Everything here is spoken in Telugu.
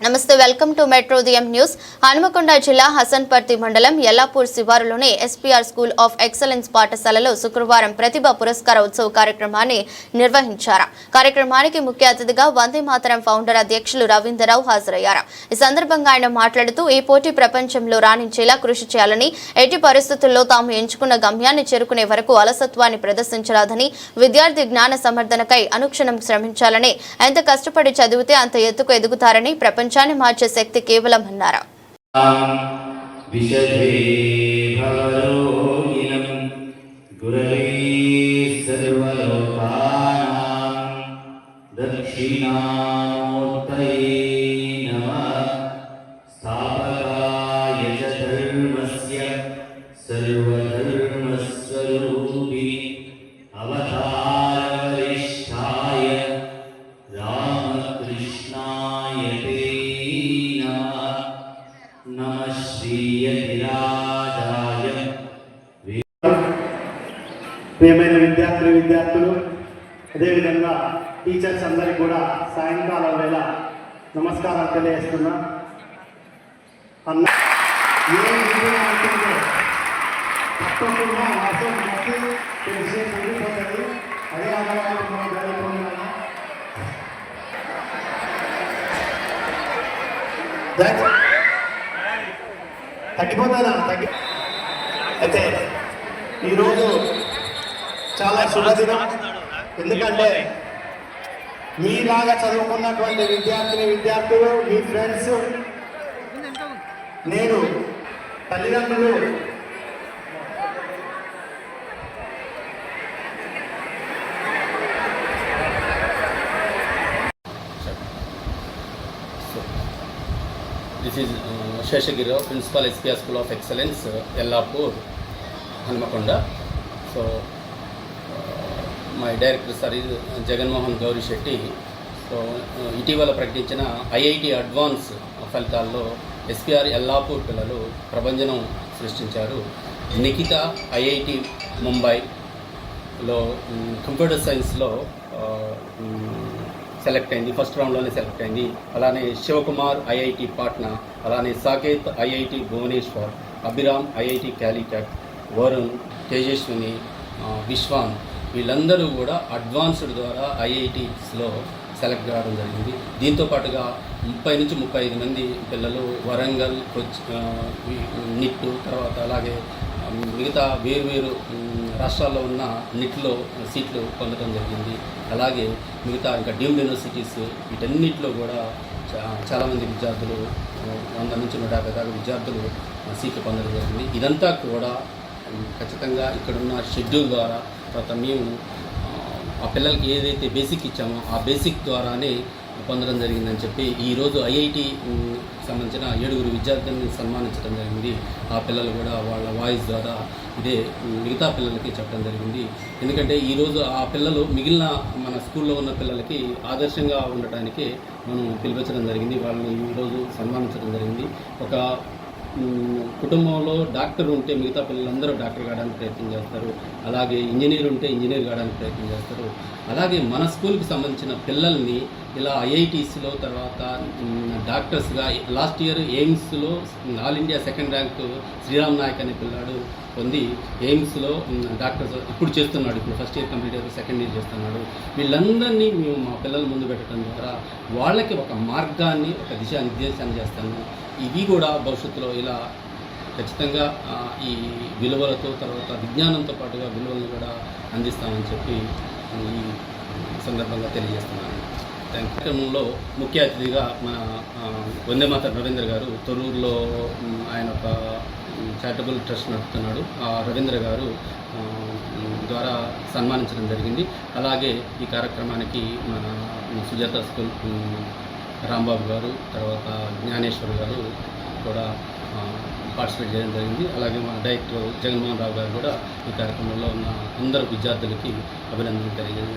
నమస్తే వెల్కమ్ టు మెట్రోదియం న్యూస్. హనుమకొండ జిల్లా హసన్పర్తి మండలం యల్లాపూర్ శివారులోని ఎస్పీఆర్ స్కూల్ ఆఫ్ ఎక్సలెన్స్ పాఠశాలలో శుక్రవారం ప్రతిభ పురస్కార ఉత్సవ కార్యక్రమాన్ని నిర్వహించారు. కార్యక్రమానికి ముఖ్య అతిథిగా వందే మాతరం ఫౌండర్ అధ్యక్షులు రవీంద్రరావు హాజరయ్యారు. ఈ సందర్భంగా ఆయన మాట్లాడుతూ ఈ పోటీ ప్రపంచంలో రాణించేలా కృషి చేయాలని ఎట్టి పరిస్థితుల్లో తాము ఎంచుకున్న గమ్యాన్ని చేరుకునే వరకు అలసత్వాన్ని ప్రదర్శించరాదని విద్యార్థి జ్ఞాన సమర్థనకై అనుక్షణం శ్రమించాలని ఎంత కష్టపడి చదివితే అంత ఎత్తుకు ఎదుగుతారని ప్రపంచాన్ని మార్చే శక్తి కేవలం అన్నారు? దక్షిణామూర్తయే నమ ప్రియమైన విద్యార్థులు విద్యార్థులు అదేవిధంగా టీచర్స్ అందరికి కూడా సాయంకాలం వేళ నమస్కారాలు తెలియజేస్తున్నా. అన్న తప్పకుండా That's తగ్గిపోతానా తగ్గి అయితే ఈరోజు చాలా శుభదినం. ఎందుకంటే మీలాగా చదువుకున్నటువంటి విద్యార్థిని విద్యార్థులు మీ ఫ్రెండ్స్ నేను తల్లిదండ్రులు This is uh, Seshagirirao principal SPR school of excellence Yellapur Hanumakonda. So my director sir Jaganmohan Gowri Shetty. So ఇటీవల ప్రకటించిన ఐఐటి అడ్వాన్స్ ఫలితాల్లో ఎస్పీఆర్ ఎల్లాపూర్ పిల్లలు ప్రభంజనం సృష్టించారు. నిఖిత ఐఐటి ముంబైలో కంప్యూటర్ సైన్స్లో సెలెక్ట్ అయింది ఫస్ట్ రౌండ్లోనే సెలెక్ట్ అయింది. అలానే శివకుమార్ ఐఐటి పాట్నా అలానే సాకేత్ ఐఐటి భువనేశ్వర్ అభిరామ్ ఐఐటి క్యాలికట్ వరుణ్ తేజస్విని విశ్వాన్ వీళ్ళందరూ కూడా అడ్వాన్స్డ్ ద్వారా ఐఐటీస్లో సెలెక్ట్ కావడం జరిగింది. దీంతో పాటుగా ముప్పై నుంచి ముప్పై ఐదు మంది పిల్లలు వరంగల్ నిట్టు తర్వాత అలాగే మిగతా వేరువేరు రాష్ట్రాల్లో ఉన్న నిట్లో సీట్లు పొందడం జరిగింది. అలాగే మిగతా ఇంకా డీమ్డ్ యూనివర్సిటీస్ వీటన్నిటిలో కూడా చాలామంది విద్యార్థులు వంద నుంచి నూట యాభై దాకా విద్యార్థులు సీట్లు పొందడం జరిగింది. ఇదంతా కూడా ఖచ్చితంగా ఇక్కడున్న షెడ్యూల్ ద్వారా తర్వాత మేము ఆ, పిల్లలకి ఏదైతే బేసిక్ ఇచ్చామో ఆ బేసిక్ ద్వారానే పొందడం జరిగిందని చెప్పి ఈరోజు ఐఐటి సంబంధించిన ఏడుగురు విద్యార్థులను సన్మానించడం జరిగింది. ఆ పిల్లలు కూడా వాళ్ళ వాయిస్ ద్వారా ఇదే మిగతా పిల్లలకి చెప్పడం జరిగింది. ఎందుకంటే ఈరోజు ఆ పిల్లలు మిగిలిన మన స్కూల్లో ఉన్న పిల్లలకి ఆదర్శంగా ఉండటానికి మనం పిలిపించడం జరిగింది. వాళ్ళని ఈరోజు సన్మానించడం జరిగింది. ఒక కుటుంబంలో డాక్టర్ ఉంటే మిగతా పిల్లలందరూ డాక్టర్ కావడానికి ప్రయత్నం చేస్తారు. అలాగే ఇంజనీర్ ఉంటే ఇంజనీర్ కావడానికి ప్రయత్నం చేస్తారు. అలాగే మన స్కూల్కి సంబంధించిన పిల్లల్ని ఇలా ఐఐటీస్లో తర్వాత డాక్టర్స్గా last year ఎయిమ్స్లో all India second rank Sriram Naik అనే పిల్లాడు పొంది ఎయిమ్స్లో డాక్టర్స్ ఇప్పుడు చేస్తున్నాడు. ఇప్పుడు ఫస్ట్ ఇయర్ కంప్లీట్ అయితే సెకండ్ ఇయర్ చేస్తున్నాడు. వీళ్ళందరినీ మేము మా పిల్లల ముందు పెట్టడం ద్వారా వాళ్ళకి ఒక మార్గాన్ని ఒక దిశానిర్దేశాన్ని చేస్తాము. ఇవి కూడా భవిష్యత్తులో ఇలా ఖచ్చితంగా ఈ విలువలతో తర్వాత విజ్ఞానంతో పాటుగా విలువలను కూడా అందిస్తామని చెప్పి ఈ సందర్భంగా తెలియజేస్తున్నాను. కార్యక్రమంలో ముఖ్య అతిథిగా మన వందేమాత రవీంద్ర గారు తొర్రూరులో ఆయన ఒక చారిటబుల్ ట్రస్ట్ నడుపుతున్నాడు. ఆ రవీంద్ర గారు ద్వారా సన్మానించడం జరిగింది. అలాగే ఈ కార్యక్రమానికి మన సుజాత స్కూల్ రాంబాబు గారు తర్వాత జ్ఞానేశ్వర్ గారు కూడా పార్టిసిపేట్ చేయడం జరిగింది. అలాగే మా డైరెక్టర్ జగన్మోహన్ రావు గారు కూడా ఈ కార్యక్రమంలో ఉన్న అందరు విద్యార్థులకి అభినందనలు తెలియజేయడం